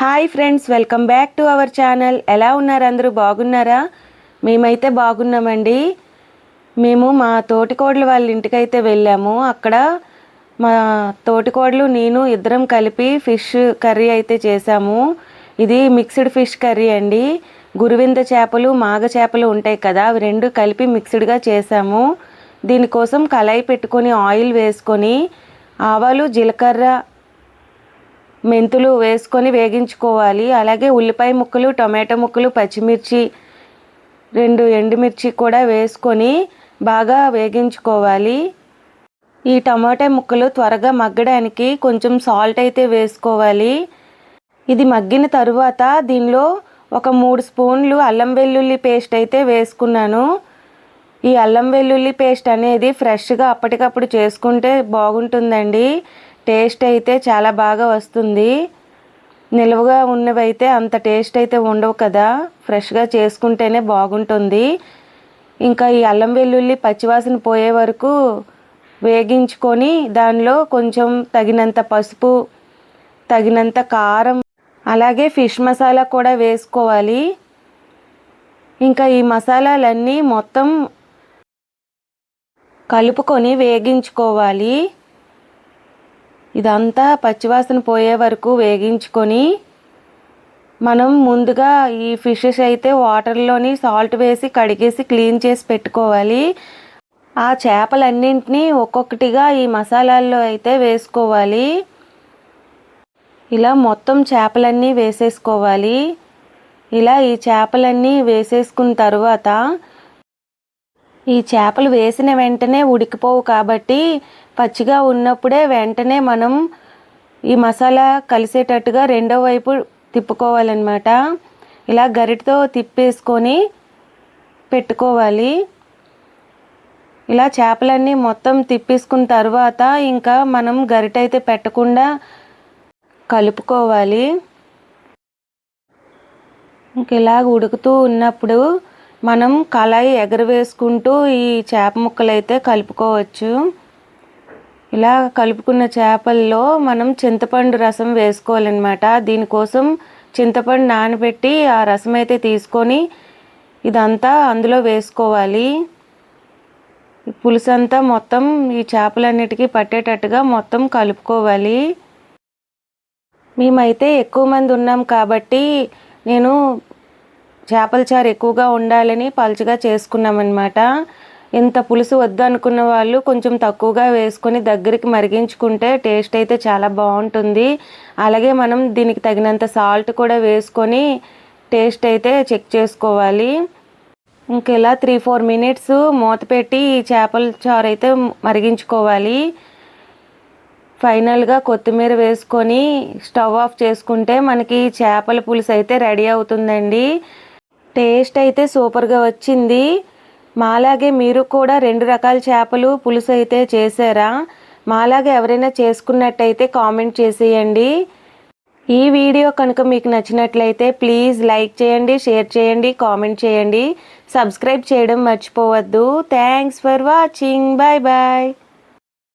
Hi friends welcome back to our channel. ఎలా ఉన్నారు అందరూ? బాగున్నారా? మేమైతే బాగున్నామండి. మేము మా తోటికోడలు వాళ్ళ ఇంటికైతే వెళ్ళాము. అక్కడ మా తోటికోడలు నేను ఇద్దరం కలిపి ఫిష్ కర్రీ అయితే చేసాము ఇది మిక్స్డ్ ఫిష్ కర్రీ అండి. గురువింద చేపలు మాగ చేపలు ఉంటాయి కదా అవి రెండు కలిపి మిక్స్డ్గా చేసాము దీనికోసం కళాయి పెట్టుకొని ఆయిల్ వేసుకొని ఆవాలు జీలకర్ర మెంతులు వేసుకొని వేగించుకోవాలి. అలాగే ఉల్లిపాయ ముక్కలు టొమాటో ముక్కలు పచ్చిమిర్చి రెండు ఎండుమిర్చి కూడా వేసుకొని బాగా వేగించుకోవాలి. ఈ టమాటా ముక్కలు త్వరగా మగ్గడానికి కొంచెం సాల్ట్ అయితే వేసుకోవాలి. ఇది మగ్గిన తరువాత దీనిలో ఒక మూడు స్పూన్లు అల్లం వెల్లుల్లి పేస్ట్ అయితే వేసుకున్నాను. ఈ అల్లం వెల్లుల్లి పేస్ట్ అనేది ఫ్రెష్గా అప్పటికప్పుడు చేసుకుంటే బాగుంటుందండి. టేస్ట్ అయితే చాలా బాగా వస్తుంది. నిలువగా ఉన్నవైతే అంత టేస్ట్ అయితే ఉండవు కదా. ఫ్రెష్గా చేసుకుంటేనే బాగుంటుంది. ఇంకా ఈ అల్లం వెల్లుల్లి పచ్చివాసన పోయే వరకు వేగించుకొని దానిలో కొంచెం తగినంత పసుపు తగినంత కారం అలాగే ఫిష్ మసాలా కూడా వేసుకోవాలి. ఇంకా ఈ మసాలాలన్నీ మొత్తం కలుపుకొని వేగించుకోవాలి. ఇదంతా పచ్చివాసన పోయే వరకు వేగించుకొని మనం ముందుగా ఈ ఫిషెస్ అయితే వాటర్లోని సాల్ట్ వేసి కడిగేసి క్లీన్ చేసి పెట్టుకోవాలి. ఆ చేపలన్నింటినీ ఒక్కొక్కటిగా ఈ మసాలాల్లో అయితే వేసుకోవాలి. ఇలా మొత్తం చేపలన్నీ వేసేసుకోవాలి. ఇలా ఈ చేపలన్నీ వేసేసుకున్న తర్వాత ఈ చేపలు వేసిన వెంటనే ఉడికిపోవు కాబట్టి పచ్చిగా ఉన్నప్పుడే వెంటనే మనం ఈ మసాలా కలిసేటట్టుగా రెండో వైపు తిప్పుకోవాలన్నమాట. ఇలా గరిటతో తిప్పేసుకొని పెట్టుకోవాలి. ఇలా చేపలన్నీ మొత్తం తిప్పేసుకున్న తర్వాత ఇంకా మనం గరిట అయితే పెట్టకుండా కలుపుకోవాలి. ఇంక ఇలా ఉడుకుతూ ఉన్నప్పుడు మనం కళాయి ఎగరవేసుకుంటూ ఈ చేప ముక్కలు అయితే కలుపుకోవచ్చు. ఇలా కలుపుకున్న చేపల్లో మనం చింతపండు రసం వేసుకోవాలన్నమాట. దీనికోసం చింతపండు నానబెట్టి ఆ రసం అయితే తీసుకొని ఇదంతా అందులో వేసుకోవాలి. పులుసు అంతా మొత్తం ఈ చేపలన్నిటికీ పట్టేటట్టుగా మొత్తం కలుపుకోవాలి. మేమైతే ఎక్కువ మంది ఉన్నాం కాబట్టి నేను చేపల చారు ఎక్కువగా ఉండాలని పలుచగా చేసుకున్నామన్నమాట. ఇంత పులుసు వద్దు అనుకున్న వాళ్ళు కొంచెం తక్కువగా వేసుకొని దగ్గరికి మరిగించుకుంటే టేస్ట్ అయితే చాలా బాగుంటుంది. అలాగే మనం దీనికి తగినంత సాల్ట్ కూడా వేసుకొని టేస్ట్ అయితే చెక్ చేసుకోవాలి. ఇంకెలా త్రీ ఫోర్ మినిట్స్ మూత పెట్టి ఈ చేపల చారు అయితే మరిగించుకోవాలి. ఫైనల్గా కొత్తిమీర వేసుకొని స్టవ్ ఆఫ్ చేసుకుంటే మనకి చేపల పులుసు అయితే రెడీ అవుతుందండి. టేస్ట్ అయితే సూపర్గా వచ్చింది. మాలాగే మీరు కూడా రెండు రకాల చేపలు పులుసు అయితే చేశారా? మాలాగే ఎవరైనా చేసుకున్నట్టయితే కామెంట్ చేసేయండి. ఈ వీడియో కనుక మీకు నచ్చినట్లయితే ప్లీజ్ లైక్ చేయండి షేర్ చేయండి కామెంట్ చేయండి. సబ్స్క్రైబ్ చేయడం మర్చిపోవద్దు. Thanks for watching. Bye bye